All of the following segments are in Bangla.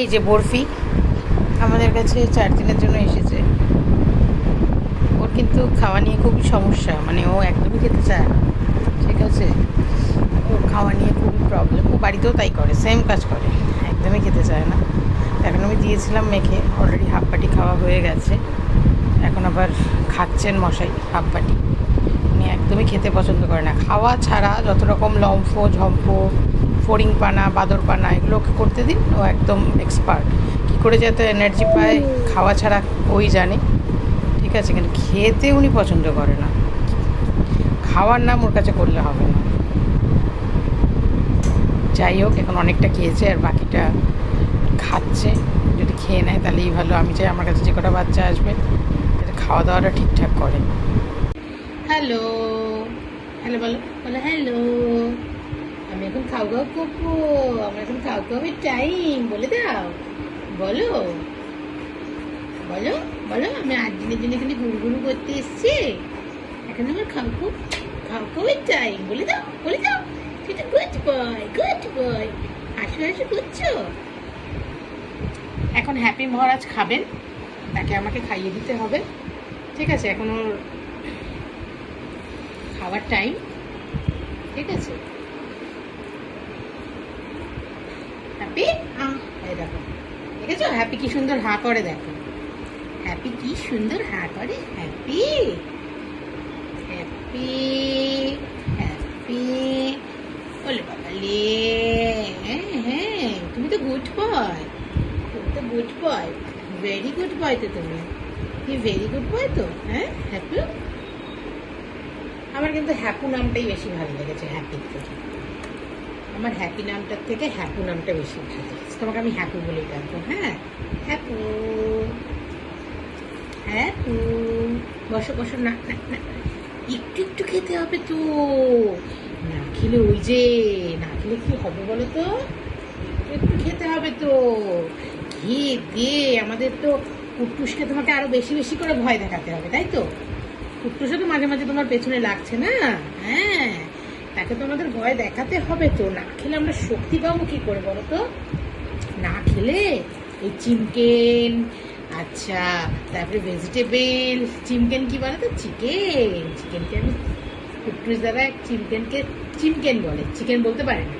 এই যে বরফি আমাদের কাছে চার দিনের জন্য এসেছে। ওর কিন্তু খাওয়া নিয়ে খুবই সমস্যা মানে ও একদমই খেতে চায় না, ঠিক আছে? ওর খাওয়া নিয়ে খুবই প্রবলেম ও বাড়িতেও তাই করে সেম কাজ করে, একদমই খেতে চায় না। এখন আমি দিয়েছিলাম মেখে অলরেডি হাফ বাটি খাওয়া হয়ে গেছে। এখন আবার খাচ্ছেন মশাই হাফ বাটি। উনি একদমই খেতে পছন্দ করে না। খাওয়া ছাড়া যত রকম লম্ফ ঝম্প ফড়িং পানা এগুলো ওকে করতে দিন। ও একদম এক্সপার্ট কী করে যাতে এনার্জি পায়, খাওয়া ছাড়া ওই জানে। ঠিক আছে, কিন্তু খেতে উনি পছন্দ করে না। খাওয়ার নাম ওর কাছে করলে হবে না। যাই হোক, এখন অনেকটা খেয়েছে আর বাকিটা খাচ্ছে। যদি খেয়ে নেয় তাহলেই ভালো। আমি চাই আমার কাছে যে কটা বাচ্চা আসবে, যাতে খাওয়া দাওয়াটা ঠিকঠাক করে। হ্যালো হ্যালো বলো। বলো হ্যালো এখন খাও খাও করব আমার এখন খাও খাওয়ার টাইম বলে দাও। বলো। বলো বলো, আমি আট দিনের জন্য এখানে ঘুরু করতে এসছি। এখন আমার খাও খুব খাও টাইম বলে দাও বলে দাও। সেটা গুড বয় গুড বয় হাসু হাসু করছ? এখন হ্যাপি মহারাজ খাবেন, তাকে আমাকে খাইয়ে দিতে হবে। ঠিক আছে, এখন ওর খাওয়ার টাইম ঠিক আছে হ্যাপি এই দেখো দেখেছ হ্যাপি কি সুন্দর হাঁ করে দেখো। হ্যাপি কি সুন্দর হাঁ করে? হ্যাপি। হ্যাপি। হ্যাপি। বলে বাবালে। হ্যাঁ হ্যাঁ তুমি তো গুড বয় তুমি তো good boy very good boy তো তুমি। তুমি ভেরি গুড বয় তো? হ্যাঁ হ্যাপি? আমার কিন্তু হ্যাপু নামটাই বেশি ভালো লেগেছে হ্যাপির থেকে। আমার হ্যাপি নামটার থেকে হ্যাপু নামটা বেশি ভালো তোমাকে আমি হ্যাপু বলেই ডাকবো হ্যাঁ? হ্যাপু। হ্যাপু। বসো বসো, না। একটু একটু খেতে হবে তো। না খেলে ওই যে, না খেলে কি হবে বলো তো? একটু খেতে হবে তো। খেয়ে দে আমাদের তো কুট্টুসকে তোমাকে আরও বেশি বেশি করে ভয় দেখাতে হবে, তাই তো? কুট্টুসে তো মাঝে মাঝে তোমার পেছনে লাগছে না? হ্যাঁ। তাকে তো আমাদের ভয় দেখাতে হবে তো। না খেলে আমরা শক্তি পাবো কি করে বলো তো? না খেলে এই চিমকেন আচ্ছা তারপরে ভেজিটেবল চিমকেন কি বলে তো? চিকেন, চিকেনকে আমি কুট্টুস দাদা চিমকেনকে, চিমকেন বলে, চিকেন বলতে পারে না।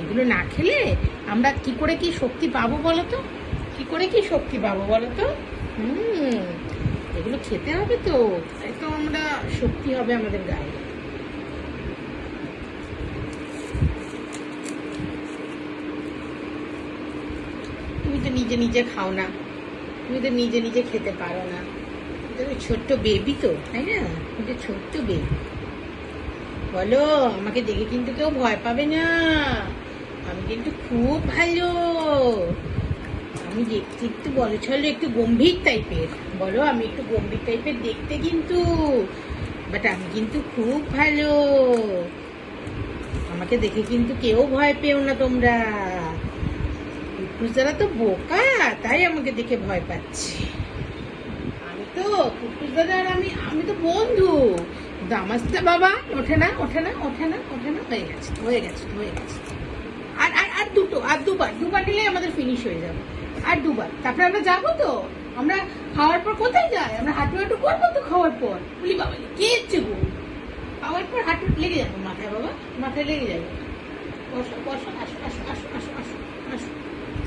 এগুলো না খেলে আমরা কি করে কি শক্তি পাবো বলো তো? কি করে কি শক্তি পাবো বলো তো? হুম, এগুলো খেতে হবে তো তো আমরা শক্তি হবে আমাদের গায়ে তুমি তো নিজে নিজে খাও না। তুমি তো নিজে নিজে খেতে পারো না। তুমি ছোট্ট বেবি তো, তাই না? তুমি তো ছোট্ট বেবি বলো, আমাকে দেখে কিন্তু কেউ ভয় পাবে না। আমি কিন্তু খুব ভালো। আমি দেখতে একটু বলো, চলো একটু গম্ভীর টাইপের বলো, আমি একটু গম্ভীর টাইপের দেখতে কিন্তু। বাট আমি কিন্তু খুব ভালো। আমাকে দেখে কিন্তু কেউ ভয় পেও না তোমরা। কুটুস তো বোকা, তাই আমাকে দেখে ভয় পাচ্ছে। আমি তো দাদা আর আমি আমি তো বন্ধু। কিন্তু বাবা, ওঠে না ওঠে না ওঠে না ওঠে না, হয়ে গেছে হয়ে গেছে হয়ে গেছে। আর আর আর দুটো, আর দুবার দুবার নিলে আমাদের ফিনিশ হয়ে যাবে। আর দুবার। তারপরে আমরা যাব তো? আমরা খাওয়ার পর কোথায় যাই? আমরা হাঁটু হাঁটু করব তো খাওয়ার পর? বলি, বাবা, কে হচ্ছে গো? খাওয়ার পর হাঁটু লেগে যাবে, মাথায় বাবা, মাথায় লেগে যাবে। বসো বসো, আসো আসো আসো আসো।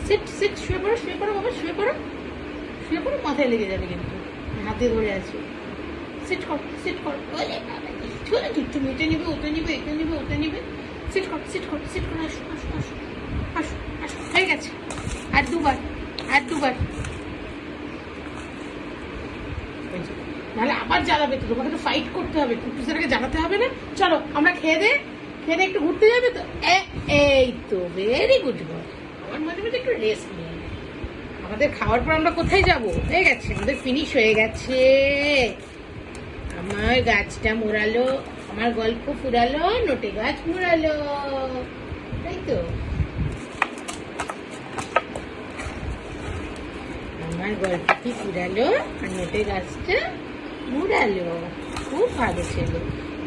সিট সিট শুয়ে পড়ো শুয়ে পড়ো বাবা, শুয়ে পড়ো। শুয়ে পড়ো, মাথায় লেগে যাবে কিন্তু। হাতে ধরে আছো। সিট কর সিট কর। ওলে বাবা একটু মেটে নিবে ওতে নিবে এতে নিবে ওতে নিবে। সিট কর সিট কর সিট কর, আসো আসো আসো আসো আসো, হয়ে গেছে। আর দুবার আর দুবার। নাহলে আবার জ্বালাবে তো, তোমাকে তো ফাইট করতে হবে কুটুসারাকে জ্বালাতে হবে না। চলো, আমরা খেয়ে দে খেয়ে দে, একটু ঘুরতে যাবে তো। এই তো ভেরি গুড আমাদের খাওয়ার পর আমরা কোথায় যাব? হয়ে গেছে, আমাদের ফিনিশ হয়ে গেছে। আমার গাছটা মোড়ালো, আমার গল্প ফুরালো, নোটে গাছ মোড়ালো। তাই তো? আমার গল্পটি ফুরালো আর নোটে গাছটা মুড়ালো। খুব ভালো ছিল।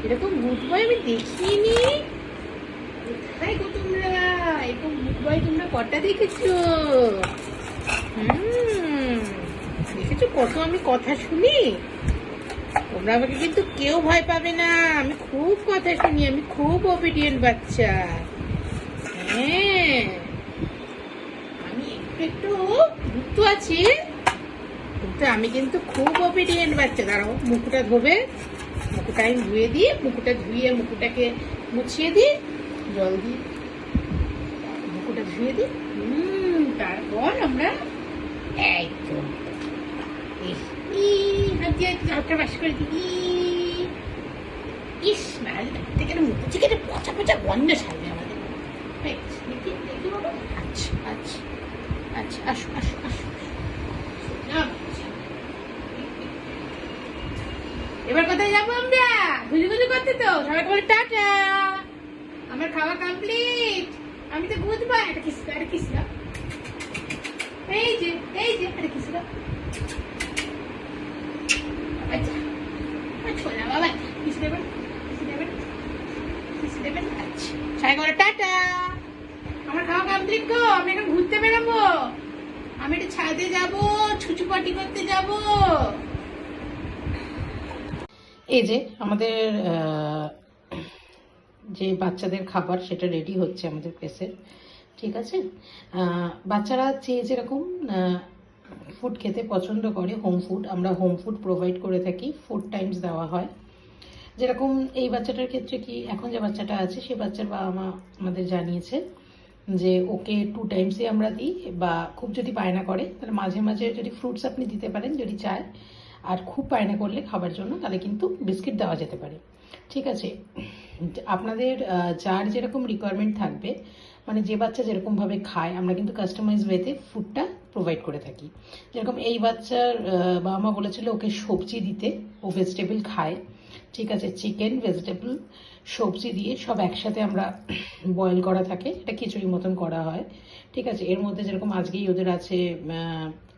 এরকম বয় আমি দেখিনি। কোথায় গো তোমরা? কটা দেখেছ? দেখেছ কত? আমি কথা শুনি? কিন্তু কেউ ভয় পাবে না। আমি খুব কথা শুনি, আমি খুব ওবিডিয়েন্ট বাচ্চা। হ্যাঁ আমি একটু একটু আছি। কিন্তু আমি কিন্তু খুব ওবিডিয়েন্ট বাচ্চা। দাঁড়াও, মুখটা ধোবে। মুখটা আমি ধুয়ে দিই, মুখটা ধুয়ে মুখটাকে মুছিয়ে দিই। জল দিই। ধুয়ে দিই তারপর আমরা একদম বাস করে ইস থেকে মুখ থেকে পচা পচা গন্ধ ছাড়বে আমাদের। দেখি দেখি আচ্ছা আচ্ছা আচ্ছা আসো আসো আসো। এবার কোথায় যাব আমরা? গুজু গুজু করতে তো। সবাই বলে টাটা। আমার খাওয়া কমপ্লিট আমি তো বুঝব একটা কিস একটা কিস। এই যে এই যে একটা কিস। আচ্ছা ছোলা বাবা দেবেন দেবেন আচ্ছা টাটা আমার খাওয়া আমি ঘুরতে বেরোবো আমি একটু ছাদে করতে যাব এই যে, আমাদের যে বাচ্চাদের খাবার সেটা রেডি হচ্ছে আমাদের প্লেসের ঠিক আছে? বাচ্চারা যে যেরকম ফুড খেতে পছন্দ করে হোম ফুড আমরা হোম ফুড প্রোভাইড করে থাকি ফুড টাইমস দেওয়া হয়। যেরকম এই বাচ্চাটার ক্ষেত্রে কি, এখন যে বাচ্চাটা আছে সেই বাচ্চার বাবা মা আমাদের জানিয়েছে যে ওকে টু টাইমসই আমরা দিই বা খুব যদি বায়না করে, তাহলে মাঝে মাঝে যদি ফ্রুটস আপনি দিতে পারেন, যদি চায়, আর খুব বায়না করলে খাবার জন্য, তাহলে কিন্তু বিস্কিট দেওয়া যেতে পারে। ঠিক আছে? আপনাদের যার যেরকম রিকোয়ারমেন্ট থাকবে মানে যে বাচ্চা যেরকমভাবে খায়, আমরা কিন্তু কাস্টমাইজ ওয়েতে ফুডটা প্রোভাইড করে থাকি। যেরকম এই বাচ্চার বাবা মা বলেছিল ওকে সবজি দিতে, ও ভেজিটেবল খায়। ঠিক আছে চিকেন ভেজিটেবল সবজি দিয়ে সব একসাথে আমরা বয়েল করা থাকে, এটা খিচুড়ি মতন করা হয়। ঠিক আছে, এর মধ্যে যেরকম আজকেই ওদের আছে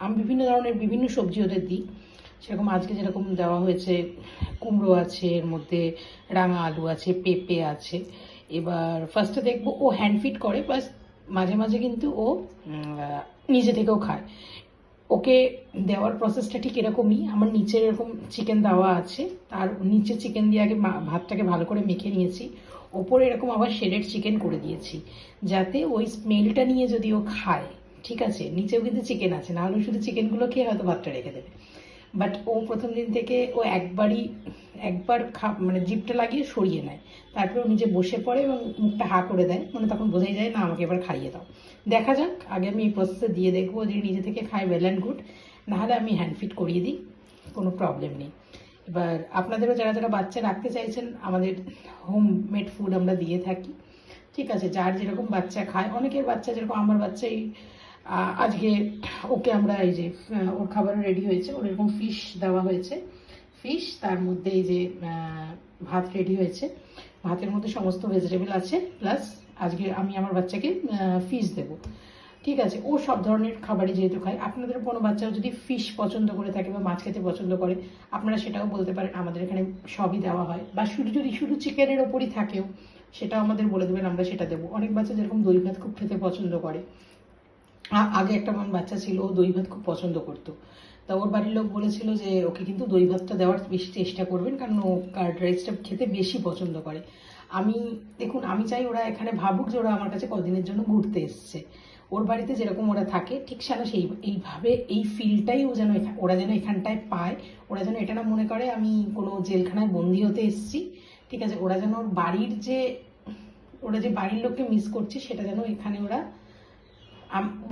আমি বিভিন্ন ধরনের বিভিন্ন সবজি ওদের দিই। সেরকম আজকে যেরকম দেওয়া হয়েছে, কুমড়ো আছে, এর মধ্যে রাঙা আলু আছে, পেঁপে আছে। এবার ফার্স্টে দেখব ও হ্যান্ড ফিট করে প্লাস মাঝে মাঝে কিন্তু ও নিজে থেকেও খায়। ওকে দেওয়ার প্রসেসটা ঠিক এরকমই, আমার নিচে এরকম চিকেন দেওয়া আছে, তার নিচে চিকেন দিয়ে আগে ভাতটাকে ভালো করে মেখে নিয়েছি। ওপরে এরকম আবার শেডেড চিকেন করে দিয়েছি, যাতে ওই স্মেলটা নিয়ে যদি ও খায়, ঠিক আছে? নিচেও কিন্তু চিকেন আছে নাহলে শুধু চিকেনগুলো খেয়ে হয়তো ভাতটা রেখে দেবে। বাট ও প্রথম দিন থেকে ও একবারই, একবার খা মানে জিপটা লাগিয়ে সরিয়ে নেয়। তারপরে ও নিজে বসে পড়ে এবং মুখটা হা করে দেয়। মানে তখন বোঝাই যায়, না, আমাকে এবার খাইয়ে দাও। দেখা যাক, আগে আমি এই প্রসেসে দিয়ে দেখব যদি নিজে থেকে খায় ওয়েল অ্যান্ড গুড নাহলে আমি হ্যান্ড ফিট করিয়ে দিই, কোনো প্রবলেম নেই। এবার আপনাদেরও যারা যারা বাচ্চা রাখতে চাইছেন, আমাদের হোম মেড ফুড আমরা দিয়ে থাকি। ঠিক আছে, যার যেরকম বাচ্চা খায়, অনেকের বাচ্চা যেরকম, আমার বাচ্চাই আজকে ওকে আমরা এই যে ওর খাবার রেডি হয়েছে। ওর এরকম ফিশ দেওয়া হয়েছে। ফিশ তার মধ্যে এই যে ভাত রেডি হয়েছে। ভাতের মধ্যে সমস্ত ভেজিটেবল আছে। প্লাস আজকে আমি আমার বাচ্চাকে ফিশ দেবো। ঠিক আছে? ও সব ধরনের খাবারই যেহেতু খায়। আপনাদের কোনো বাচ্চা যদি ফিশ পছন্দ করে থাকে বা মাছ খেতে পছন্দ করে, আপনারা সেটাও বলতে পারেন। আমাদের এখানে সবই দেওয়া হয়। বা শুধু যদি শুধু চিকেনের ওপরই থাকেও, সেটাও আমাদের বলে দেবেন, আমরা সেটা দেবো। অনেক বাচ্চা যেরকম দই ভাত খুব খেতে পছন্দ করে আগে একটা আমার বাচ্চা ছিল, ও দই ভাত খুব পছন্দ করতো। তা ওর বাড়ির লোক বলেছিল যে, ওকে কিন্তু দই ভাতটা দেওয়ার বেশি চেষ্টা করবেন, কারণ ও কার্ড রাইসটা খেতে বেশি পছন্দ করে। আমি, দেখুন, আমি চাই ওরা এখানে ভাবুক যে ওরা আমার কাছে কদিনের জন্য ঘুরতে এসছে। ওর বাড়িতে যেরকম ওরা থাকে, ঠিক সারা সেই, এইভাবে এই ফিলটাই ও যেন ওরা যেন এখানটায় পায়। ওরা যেন এটা না মনে করে, আমি কোনো জেলখানায় বন্দি হতে এসেছি। ঠিক আছে, ওরা যেন ওর বাড়ির যে, ওরা যে বাড়ির লোককে মিস করছে, সেটা যেন এখানে ওরা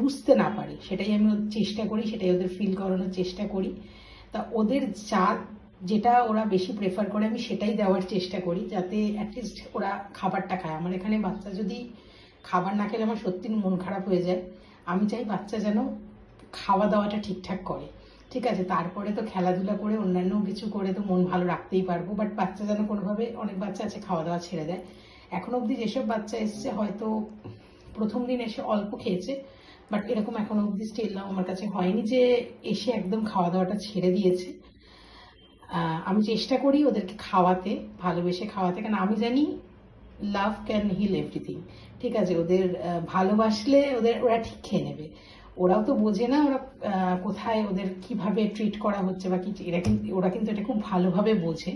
বুঝতে না পারে। সেটাই আমি চেষ্টা করি, সেটাই ওদের ফিল করানোর চেষ্টা করি। তা ওদের যা যেটা ওরা বেশি প্রেফার করে, আমি সেটাই দেওয়ার চেষ্টা করি, যাতে অ্যাটলিস্ট ওরা খাবারটা খায়। আমার এখানে বাচ্চা যদি খাবার না খেলে আমার সত্যি মন খারাপ হয়ে যায়। আমি চাই বাচ্চা যেন খাওয়া দাওয়াটা ঠিকঠাক করে। ঠিক আছে, তারপরে তো খেলাধুলা করে অন্যান্য কিছু করে তো মন ভালো রাখতেই পারব বাট বাচ্চা যেন কোনোভাবে অনেক বাচ্চা আছে, খাওয়া দাওয়া ছেড়ে দেয়। এখন অবধি যেসব বাচ্চা এসছে, হয়তো প্রথম দিন এসে অল্প খেয়েছে বাট এরকম এখনও অবধি স্টিল আমার কাছে হয়নি যে এসে একদম খাওয়া দাওয়াটা ছেড়ে দিয়েছে। আমি চেষ্টা করি ওদেরকে খাওয়াতে, ভালোবেসে খাওয়াতে কারণ আমি জানি লাভ ক্যান হিল এভরিথিং ঠিক আছে, ওদের ভালোবাসলে ওদের, ওরা ঠিক খেয়ে নেবে। ওরাও তো বোঝে না ওরা কোথায় ওদের কীভাবে ট্রিট করা হচ্ছে বা কি, এরা কিন্তু ওরা কিন্তু এটা খুব ভালোভাবে বোঝে।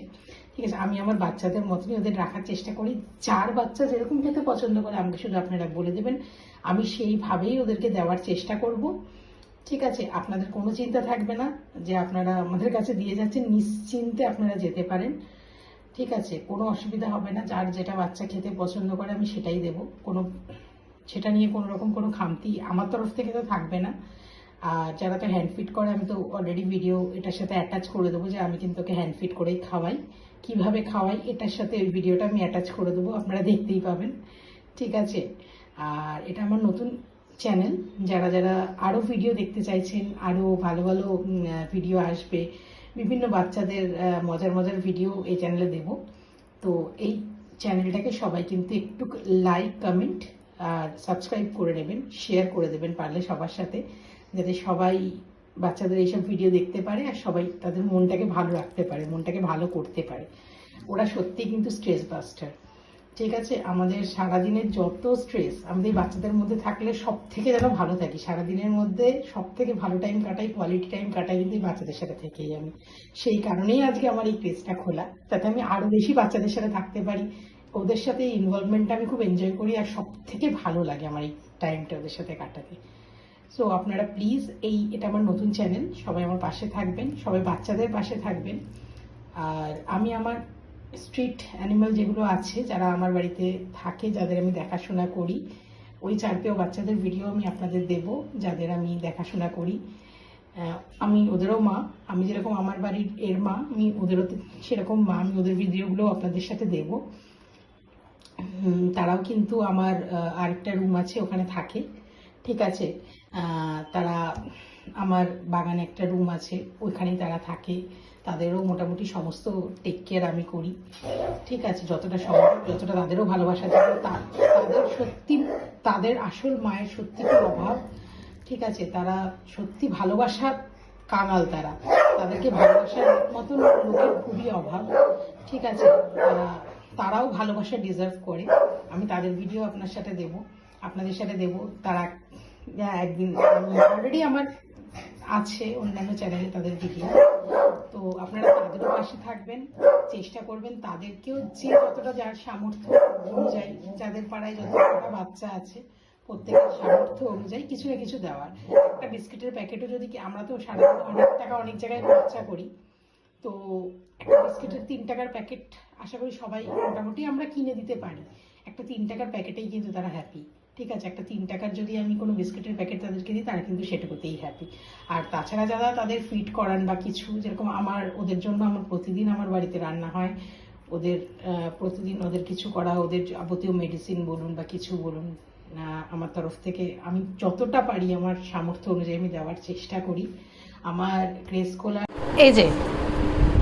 ঠিক আছে, আমি আমার বাচ্চাদের মতনই ওদের রাখার চেষ্টা করি। যার বাচ্চা যেরকম খেতে পছন্দ করে, আমাকে শুধু আপনারা বলে দেবেন। আমি সেইভাবেই ওদেরকে দেওয়ার চেষ্টা করব। ঠিক আছে, আপনাদের কোনো চিন্তা থাকবে না যে আপনারা আমাদের কাছে দিয়ে যাচ্ছেন, নিশ্চিন্তে আপনারা যেতে পারেন। ঠিক আছে, কোনো অসুবিধা হবে না, যার যেটা বাচ্চা খেতে পছন্দ করে আমি সেটাই দেব। কোনো, সেটা নিয়ে কোনো রকম কোনো খামতি আমার তরফ থেকে তো থাকবে না। আর যারা তো হ্যান্ড ফিট করে, আমি তো অলরেডি ভিডিও এটার সাথে অ্যাটাচ করে দেবো যে আমি কিন্তু ওকে হ্যান্ড ফিট করেই খাওয়াই। কীভাবে খাওয়াই এটার সাথে ওই ভিডিওটা আমি অ্যাটাচ করে দেবো, আপনারা দেখতেই পাবেন। ঠিক আছে? আর এটা আমার নতুন চ্যানেল যারা যারা আরও ভিডিও দেখতে চাইছেন আরও ভালো ভালো ভিডিও আসবে, বিভিন্ন বাচ্চাদের মজার মজার ভিডিও এই চ্যানেলে দেব। তো এই চ্যানেলটাকে সবাই কিন্তু একটু লাইক কমেন্ট আর সাবস্ক্রাইব করে নেবেন শেয়ার করে দেবেন পারলে সবার সাথে, যাতে সবাই বাচ্চাদের এইসব ভিডিও দেখতে পারে আর সবাই তাদের মনটাকে ভালো রাখতে পারে, মনটাকে ভালো করতে পারে। ওরা সত্যিই কিন্তু স্ট্রেস বাস্টার ঠিক আছে, আমাদের সারাদিনের যত স্ট্রেস আমাদের বাচ্চাদের মধ্যে থাকলে সব থেকে যেন ভালো থাকি। সারাদিনের মধ্যে সব থেকে ভালো টাইম কাটাই কোয়ালিটি টাইম কাটাই কিন্তু বাচ্চাদের সাথে থেকেই আমি। সেই কারণেই আজকে আমার এই পেজটা খোলা। যাতে আমি আরও বেশি বাচ্চাদের সাথে থাকতে পারি। ওদের সাথে ইনভলভমেন্টটা আমি খুব এনজয় করি আর সব থেকে ভালো লাগে আমার এই টাইমটা ওদের সাথে কাটাতে। সো আপনারা প্লিজ এই, এটা আমার নতুন চ্যানেল সবাই আমার পাশে থাকবেন, সবাই বাচ্চাদের পাশে থাকবেন। আর আমি আমার স্ট্রিট অ্যানিমাল যেগুলো আছে, যারা আমার বাড়িতে থাকে, যাদের আমি দেখাশোনা করি, ওই চার পেয়েও বাচ্চাদের ভিডিও আমি আপনাদের দেব, যাদের আমি দেখাশোনা করি। আমি ওদেরও মা, আমি যেরকম আমার বাড়ির এর মা, আমি ওদেরও সেরকম মা, আমি ওদের ভিডিওগুলো আপনাদের সাথে দেব। তারাও কিন্তু আমার আরেকটা রুম আছে, ওখানে থাকে। ঠিক আছে? তারা আমার বাগানে একটা রুম আছে, ওইখানেই তারা থাকে। তাদেরও মোটামুটি সমস্ত টেক কেয়ার আমি করি। ঠিক আছে, যতটা সম্ভব, যতটা তাদেরও ভালোবাসা দেবো তা- তাদের সত্যি, তাদের আসল মায়ের সত্যি অভাব। ঠিক আছে, তারা সত্যি ভালোবাসার কাঙাল তারা। তাদেরকে ভালোবাসার মতন লোকের খুবই অভাব। ঠিক আছে, তারা- তারাও ভালোবাসা ডিজার্ভ করে। আমি তাদের ভিডিও আপনার সাথে দেব, আপনাদের সাথে দেব। তারা একদিন অলরেডি আমার আছে অন্যান্য চ্যানেলে তাদের ভিডিও তো আপনারা তাদেরও পাশে থাকবেন, চেষ্টা করবেন তাদেরকেও যে যতটা যার সামর্থ্য অনুযায়ী, যাদের পাড়ায় যত কটা বাচ্চা আছে, প্রত্যেকের সামর্থ্য অনুযায়ী কিছু না কিছু দেওয়ার। একটা বিস্কিটের প্যাকেটও যদি আমরা তো সাধারণত অনেক টাকা, অনেক জায়গায় খরচা করি, তো একটা বিস্কিটের তিন টাকার প্যাকেট আশা করি সবাই মোটামুটি আমরা কিনে দিতে পারি। একটা তিন টাকার প্যাকেটেই কিন্তু তারা হ্যাপি ঠিক আছে, একটা তিন টাকার যদি আমি কোনো বিস্কিটের প্যাকেট তাদেরকে দিই, তারা কিন্তু সেটুকুতেই হ্যাপি আর তাছাড়া যারা তাদের ফিট করান বা কিছু, যেরকম আমার, ওদের জন্য আমার প্রতিদিন আমার বাড়িতে রান্না হয়। ওদের প্রতিদিন ওদের কিছু করা, ওদের যাবতীয় মেডিসিন বলুন বা কিছু বলুন আমার তরফ থেকে আমি যতটা পারি আমার সামর্থ্য অনুযায়ী আমি দেওয়ার চেষ্টা করি। আমার ক্রেস খোলা এই যে,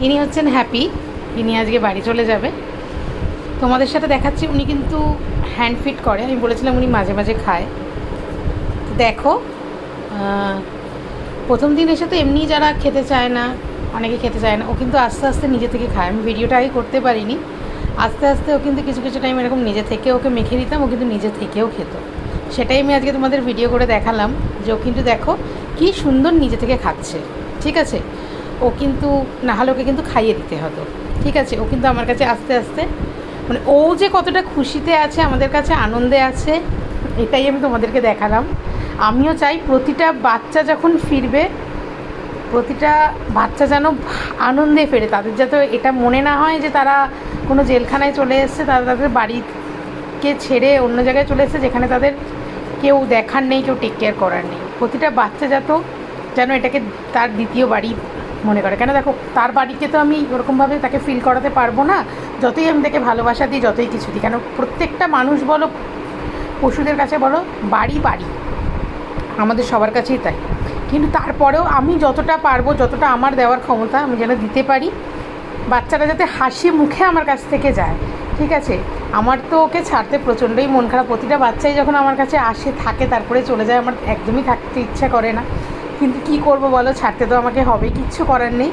ইনি হচ্ছেন হ্যাপি ইনি আজকে বাড়ি চলে যাবে। তোমাদের সাথে দেখাচ্ছি, উনি কিন্তু হ্যান্ড ফিট করে, আমি বলেছিলাম উনি মাঝে মাঝে খায়। দেখো প্রথম দিন এসে তো এমনি যারা খেতে চায় না, অনেকে খেতে চায় না, ও কিন্তু আস্তে আস্তে নিজে থেকে খায়। আমি ভিডিওটা আগে করতে পারিনি। আস্তে আস্তে ও কিন্তু কিছু কিছু টাইম এরকম নিজে থেকে ওকে মেখে দিতাম, ও কিন্তু নিজে থেকেও খেত। সেটাই আমি আজকে তোমাদের ভিডিও করে দেখালাম যে ও কিন্তু দেখো কি সুন্দর নিজে থেকে খাচ্ছে, ঠিক আছে? ও কিন্তু, না হলে ওকে কিন্তু খাইয়ে দিতে হতো, ঠিক আছে? ও কিন্তু আমার কাছে আস্তে আস্তে মানে ও যে কতটা খুশিতে আছে, আমাদের কাছে আনন্দে আছে, এটাই আমি তোমাদেরকে দেখালাম। আমিও চাই প্রতিটা বাচ্চা যখন ফিরবে, প্রতিটা বাচ্চা যেন আনন্দে ফেরে, তাদের যাতে এটা মনে না হয় যে তারা কোনো জেলখানায় চলে এসছে, তারা তাদের বাড়িকে ছেড়ে অন্য জায়গায় চলে এসেছে, যেখানে তাদের কেউ দেখার নেই, কেউ টেক কেয়ার করার নেই। প্রতিটা বাচ্চা যত যেন এটাকে তার দ্বিতীয় বাড়ি মনে করে। কেন দেখো, তার বাড়িকে তো আমি ওরকমভাবে তাকে ফিল করাতে পারব না। যতই আমি তাকে ভালোবাসা দিই, যতই কিছু দিই, কেন প্রত্যেকটা মানুষ বলো, পশুদের কাছে বলো, বাড়ি বাড়ি। আমাদের সবার কাছেই তাই। কিন্তু তারপরেও আমি যতটা পারব, যতটা আমার দেওয়ার ক্ষমতা, আমি যেন দিতে পারি, বাচ্চাটা যাতে হাসি মুখে আমার কাছ থেকে যায়, ঠিক আছে? আমার তো ওকে ছাড়তে প্রচণ্ডই মন খারাপ। প্রতিটা বাচ্চাই যখন আমার কাছে আসে, থাকে, তারপরে চলে যায়, আমার একদমই থাকতে ইচ্ছা করে না। কিন্তু কি করব বলো? ছাড়তে তো আমাকে হবে, কিচ্ছু করার নেই।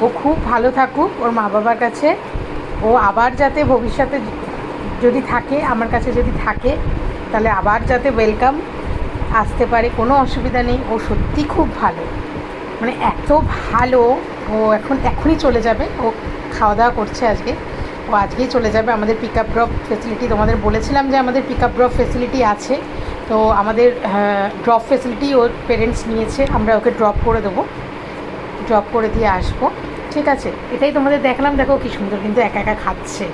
ও খুব ভালো থাকুক, ওর মা বাবার কাছে। ও আবার যাতে ভবিষ্যতে যদি থাকে, আমার কাছে যদি থাকে, তাহলে আবার যাতে ওয়েলকাম আসতে পারে, কোনো অসুবিধা নেই। ও সত্যি খুব ভালো। মানে এত ভালো, ও এখন, এখনই চলে যাবে। ও খাওয়া দাওয়া করছে আজকে। ও আজকেই চলে যাবে আমাদের পিক আপ ড্রপ ফেসিলিটি তোমাদের বলেছিলাম যে আমাদের পিক আপ ড্রপ ফেসিলিটি আছে। তো আমাদের ড্রপ ফেসিলিটি ওর পেরেন্টস নিয়েছে, আমরা ওকে ড্রপ করে দেবো। ড্রপ করে দিয়ে আসব। ঠিক আছে, এটাই তোমাদের দেখলাম, দেখো কি সুন্দর কিন্তু একা একা খাচ্ছে।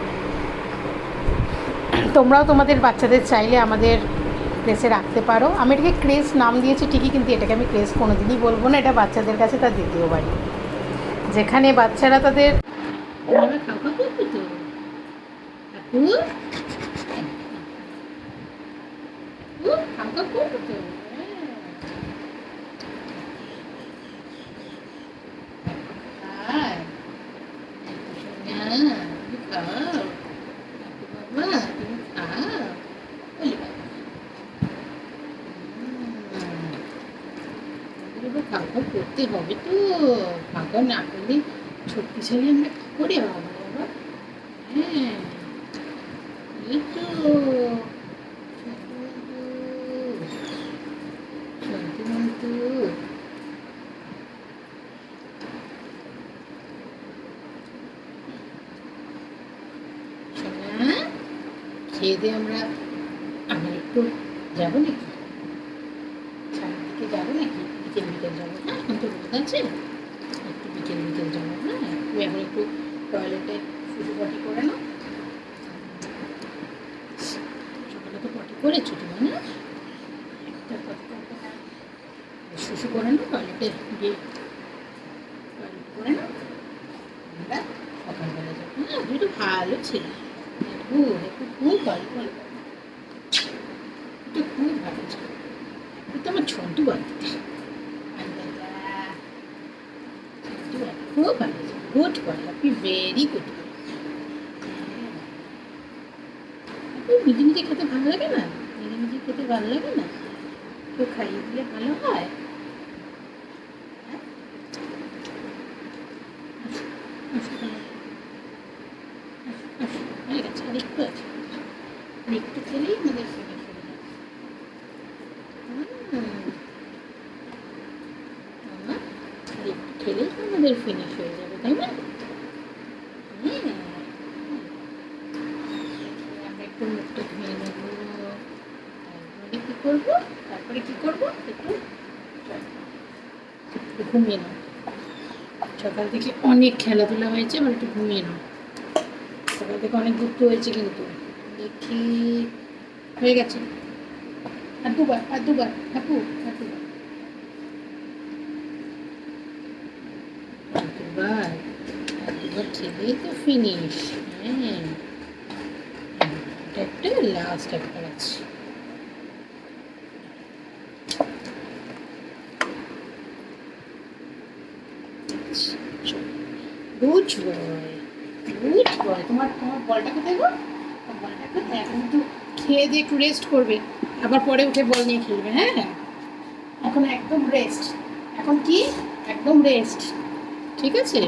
তোমরাও তোমাদের বাচ্চাদের চাইলে আমাদের ক্রেসে রাখতে পারো। আমি এটাকে ক্রেস নাম দিয়েছি ঠিকই, কিন্তু এটাকে আমি ক্রেস কোনো দিনই বলব না, এটা বাচ্চাদের কাছে তার দ্বিতীয় বাড়ি। যেখানে বাচ্চারা তাদের খাওয়া করতে হবে তো খাওয়া না করলে ছোট্ট ছেলে আমরা কি করে বাবা বাবা হ্যাঁ এই তো শান্তি মন্তু সোনা খেয়ে দিয়ে আমরা আমরা একটু যাব নাকি? সামনের দিকে যাব নাকি? বিকেল বিকেল যাব। হ্যাঁ এখন তো রোদ আছে। একটু বিকেল বিকেল যাব হ্যাঁ তুমি এখন একটু টয়লেটে শুধু পটি করে নাও। সকালে তো পটি করেছ তুমি না। শুশু করে নাও টয়লেটে গিয়ে টয়লেট করে নাও। আমরা সকালবেলা যাব। হ্যাঁ তুই তো ভালো ছেলে। খুব একটু ভালো ভালো এটা খুব ভালো তো আমার ছোটু বাড়িতে খুব ভালো good boy happy very good নিজে খেতে ভালো লাগে না নিজে খেতে ভালো লাগে না কেউ খাইয়ে দিলে ভালো হ্যাঁ? আসো, আসো, আসো, আসো, হয়ে গেছে আর একটু আছে আর একটু খেলেই আমাদের আমাদের ফিনিশ হয়ে যাবে, তাই না? হ্যাঁ। তারপরে কি করব? তারপরে করব? একটু ঘুমিয়ে নাও। সকাল থেকে অনেক খেলাধুলা হয়েছে, এবার একটু ঘুমিয়ে নাও। সকাল থেকে অনেক ঘুরতে হয়েছে কিন্তু। দেখি হয়ে গেছে? আর দুবার আর দুবার ঠাকু আর দুবার দুবার আর দুবার খেলেই তো ফিনিশ হ্যাঁ। একটা লাস্ট একবার আছে গুড বয় গুড বয় তোমার তোমার বলটা কোথায় গো? এখন তো খেয়ে দিয়ে একটু রেস্ট করবে। আবার পরে উঠে বল নিয়ে খেলবে হ্যাঁ? এখন একদম রেস্ট এখন কি? একদম রেস্ট ঠিক আছে?